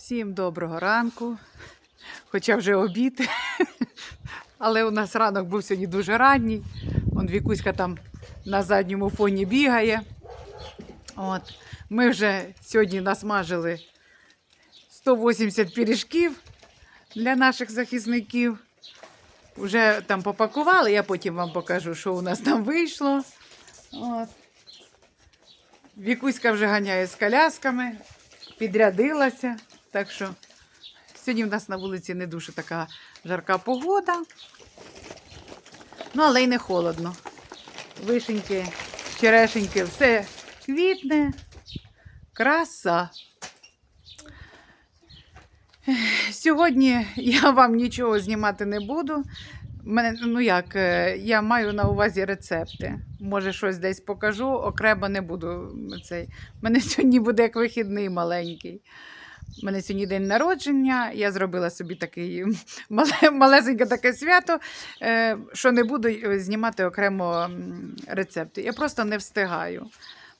Всім доброго ранку. Хоча вже обід. Але у нас ранок був сьогодні дуже ранній. Вон Вікуська там на задньому фоні бігає. От. Ми вже сьогодні насмажили 180 пиріжків для наших захисників. Вже там попакували, я потім вам покажу, що у нас там вийшло. От. Вікуська вже ганяє з колясками, підрядилася. Так що сьогодні в нас на вулиці не дуже така жарка погода. Ну, але й не холодно. Вишеньки, черешеньки, все квітне. Краса. Сьогодні я вам нічого знімати не буду. Мене, ну як, е, я маю на увазі рецепти. Може, щось десь покажу, окремо не буду. Цей. Мене сьогодні буде як вихідний маленький. У мене сьогодні день народження. Я зробила собі такий мале, малесеньке таке свято, е, що не буду е, знімати окремо рецепти. Я просто не встигаю.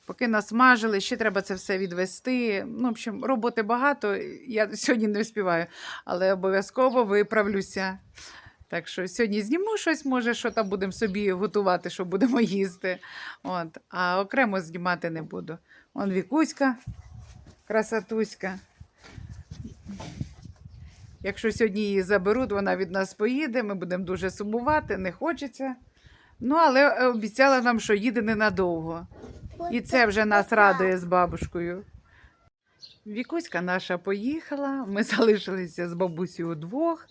Поки насмажили, ще треба це все відвести. Ну, в общем, роботи багато. Я сьогодні не вспіваю, але обов'язково виправлюся. Так що сьогодні зніму щось, може, що там будемо собі готувати, що будемо їсти. От. А окремо знімати не буду. Он Вікуська, красотуська. Якщо сьогодні її заберуть, вона від нас поїде, ми будемо дуже сумувати, не хочеться. Ну, але е, обіцяла нам, що їде ненадовго. І це вже нас радує з бабушкою. Вікуська наша поїхала, ми залишилися з бабусею удвох.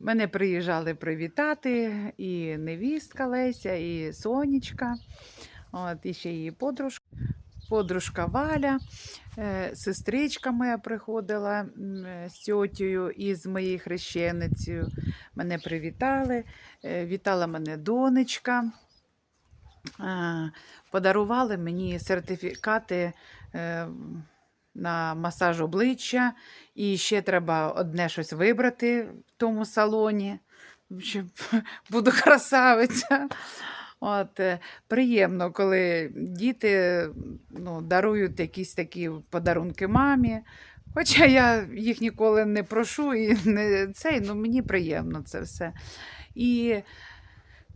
Мене приїжджали привітати і невістка Леся, і Сонечка, от, і ще її подружка, подружка Валя, е, сестричка моя приходила е, з тьотєю і з моєю хрещеницею. Мене привітали, е, вітала мене донечка. Подарували мені сертифікати на масаж обличчя, і ще треба одне щось вибрати в тому салоні. Общем, Буду красавиця. От, е, приємно, коли діти ну, дарують якісь такі подарунки мамі. Хоча я їх ніколи не прошу і не цей, ну мені приємно це все. І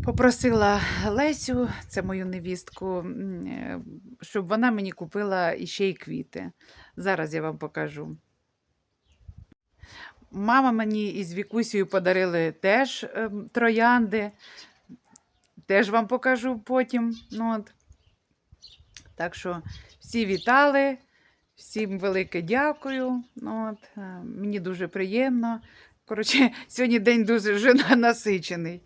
попросила Лесю, це мою невістку, е, щоб вона мені купила іще й квіти. Зараз я вам покажу. Мама мені із Вікусею подарили теж ем, троянди. Теж вам покажу потім. Ну, от. Так що всі вітали, всім велике дякую. Ну, от. е, Мені дуже приємно. Коротше, сьогодні день дуже насичений.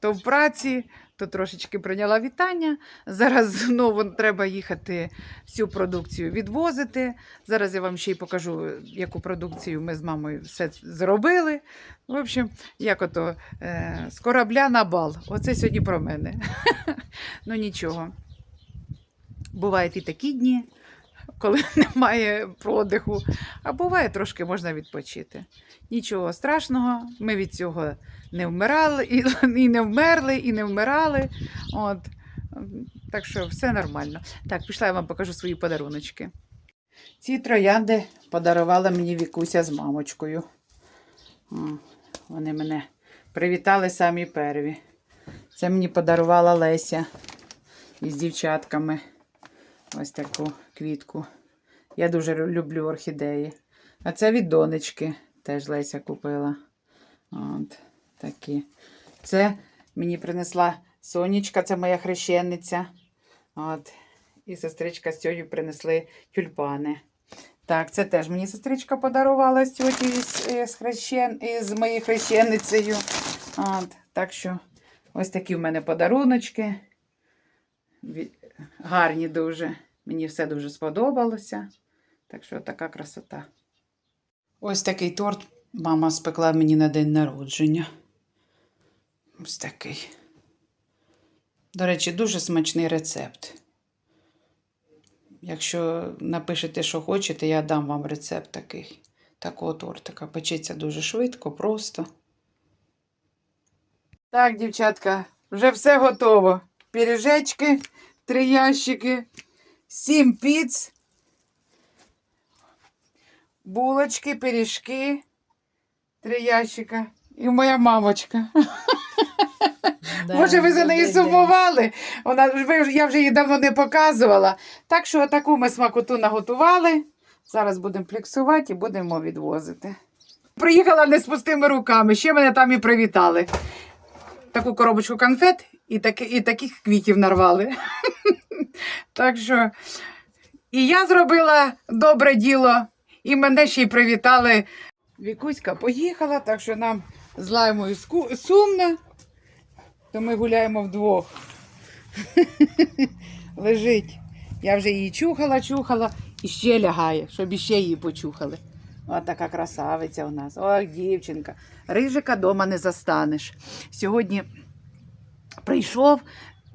То в праці, то трошечки прийняла вітання. Зараз знову треба їхати всю продукцію відвозити. Зараз я вам ще й покажу, яку продукцію ми з мамою все зробили. В общем, як ото е, з корабля на бал. Оце сьогодні про мене. ну нічого. Бувають і такі дні, коли немає продиху, а буває трошки можна відпочити. Нічого страшного, ми від цього не вмирали, і, і не вмерли, і не вмирали. От. Так що все нормально. Так, пішла я вам покажу свої подаруночки. Ці троянди подарувала мені Вікуся з мамочкою. Вони мене привітали самі перві. Це мені подарувала Леся із дівчатками. Ось таку квітку. Я дуже люблю орхідеї. А це від донечки теж Леся купила. От такі. Це мені принесла Сонечка, це моя хрещениця. От. І сестричка з тьою принесли тюльпани. Так, це теж мені сестричка подарувала з е, з, хрещен, із моєю хрещеницею. От. Так що ось такі в мене подаруночки. Гарні дуже. Мені все дуже сподобалося. Так що така красота. Ось такий торт мама спекла мені на день народження. Ось такий. До речі, дуже смачний рецепт. Якщо напишете, що хочете, я дам вам рецепт такий. Такого тортика. Печеться дуже швидко, просто. Так, дівчатка, вже все готово. Піріжечки, три ящики, сім піц. булочки, пиріжки, три ящика. І моя мамочка. Може, ви за нею сумували? Вона, ви, я вже її давно не показувала. Так що таку ми смакоту наготували. Зараз будемо плексувати і будемо відвозити. Приїхала не з пустими руками, ще мене там і привітали. Таку коробочку конфет і, таки, і таких квітів нарвали. Так що і я зробила добре діло, і мене ще й привітали. Вікуська поїхала, так що нам з лаймою сумно, то ми гуляємо вдвох. Лежить. Я вже її чухала, чухала і ще лягає, щоб іще її почухали. О, така красавиця у нас. Ох, дівчинка. Рижика дома не застанеш. Сьогодні прийшов,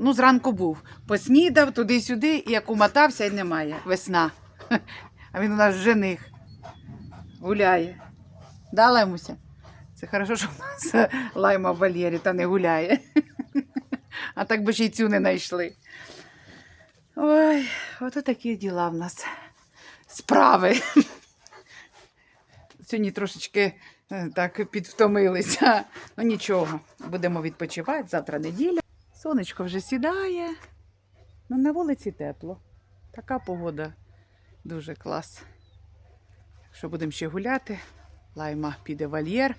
ну, зранку був, поснідав туди-сюди, і як умотався, і немає. Весна. А він у нас жених. Гуляє. Да, Лаймуся? Це хорошо, що в нас лайма в вольєрі та не гуляє. А так би ще й цю не знайшли. Ой, ото такі діла в нас. Справи. Сьогодні трошечки е, так підвтомилися. Ну нічого, будемо відпочивати. Завтра неділя. Сонечко вже сідає. Ну, на вулиці тепло. Така погода дуже клас. Що будемо ще гуляти. Лайма піде в вольєр,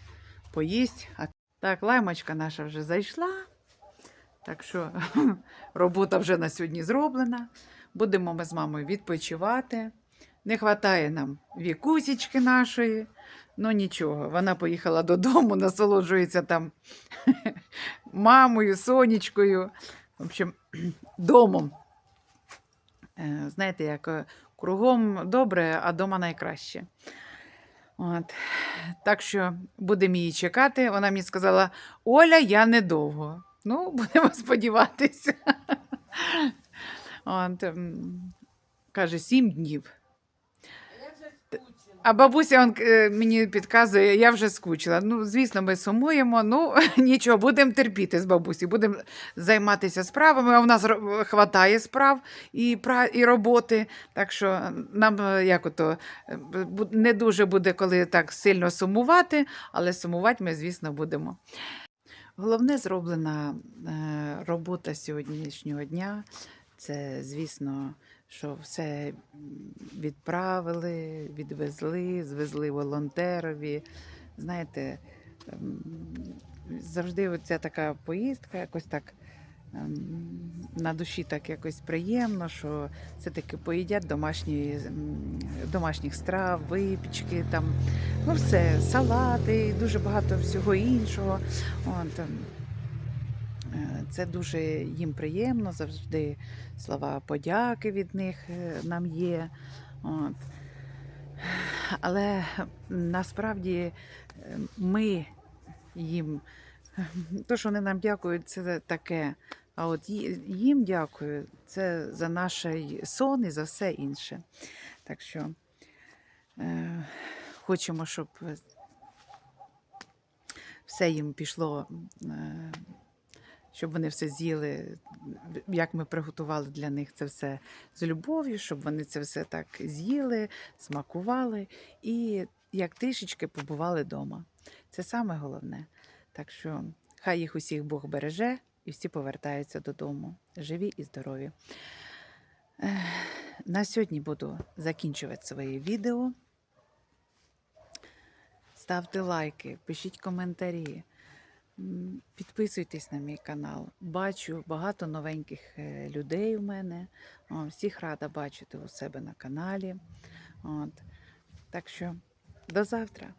поїсть. А так, лаймочка наша вже зайшла. Так що робота вже на сьогодні зроблена. Будемо ми з мамою відпочивати. Не вистачає нам вікусічки нашої. Ну нічого, вона поїхала додому, насолоджується там мамою, сонечкою. В общем, домом. Е, Знаєте, як е, кругом добре, а дома найкраще. От. Так що будемо її чекати. Вона мені сказала: Оля, я недовго. Ну, будемо сподіватися. От, каже, сім днів. А бабуся он, е, мені підказує, я вже скучила. Ну, звісно, ми сумуємо. Ну, нічого, будемо терпіти з бабусі, будемо займатися справами. А в нас ро- хватає справ і, пра- і роботи. Так що нам е, як ото, е, не дуже буде, коли так сильно сумувати, але сумувати ми, звісно, будемо. Головне зроблена е, робота сьогоднішнього дня. Це, звісно, що все відправили, відвезли, звезли волонтерові. Знаєте, ем, завжди оця така поїздка, якось так ем, на душі так якось приємно, що все-таки поїдять домашні, домашніх страв, випічки, там, ну все, салати, дуже багато всього іншого. От, ем, Це дуже їм приємно, завжди слова подяки від них е, нам є. От. Але насправді е, ми їм, то, що вони нам дякують, це таке. А от їм дякую, це за наш сон і за все інше. Так що е, хочемо, щоб все їм пішло. Е, щоб вони все з'їли, як ми приготували для них це все з любов'ю, щоб вони це все так з'їли, смакували і як трішечки побували вдома. Це саме головне. Так що хай їх усіх Бог береже і всі повертаються додому, живі і здорові. На сьогодні буду закінчувати своє відео. Ставте лайки, пишіть коментарі. Підписуйтесь на мій канал. Бачу багато новеньких е, людей у мене. Всіх рада бачити у себе на каналі. От. Так що до завтра.